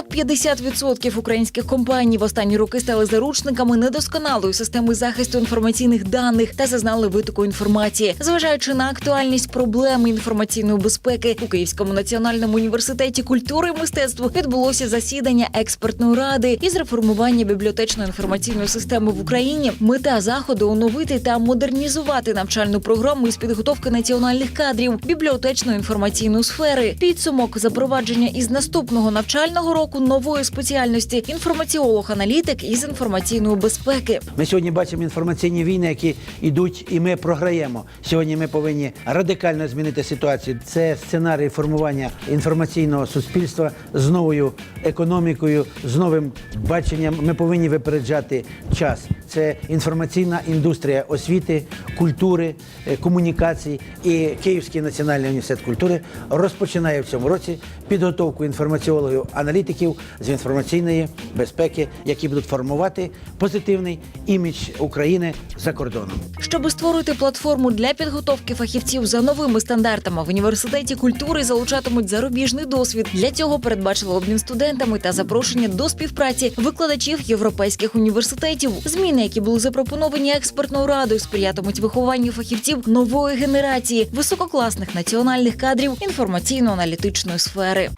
Понад 50% українських компаній в останні роки стали заручниками недосконалої системи захисту інформаційних даних та зазнали витоку інформації. Зважаючи на актуальність проблеми інформаційної безпеки у Київському національному університеті культури і мистецтв відбулося засідання експертної ради із реформування бібліотечно-інформаційної системи в Україні. Мета заходу оновити та модернізувати навчальну програму із підготовки національних кадрів бібліотечно-інформаційної сфери. Підсумок запровадження із наступного навчального року нової спеціальності інформаціолог-аналітик із інформаційної безпеки. Ми сьогодні бачимо інформаційні війни, які йдуть, і ми програємо. Сьогодні ми повинні радикально змінити ситуацію. Це сценарій формування інформаційного суспільства з новою економікою, з новим баченням. Ми повинні випереджати час. Це інформаційна індустрія освіти, культури, е, комунікацій. І Київський національний університет культури розпочинає в цьому році підготовку інформаціологів, аналітиків з інформаційної безпеки, які будуть формувати позитивний імідж України за кордоном. Щоб створити платформу для підготовки фахівців за новими стандартами в університеті культури залучатимуть зарубіжний досвід. Для цього передбачили обмін студентами та запрошення до співпраці викладачів європейських університетів. Зміни, які були запропоновані експертною радою, сприятимуть вихованню фахівців нової генерації висококласних національних кадрів інформаційно-аналітичної сфери.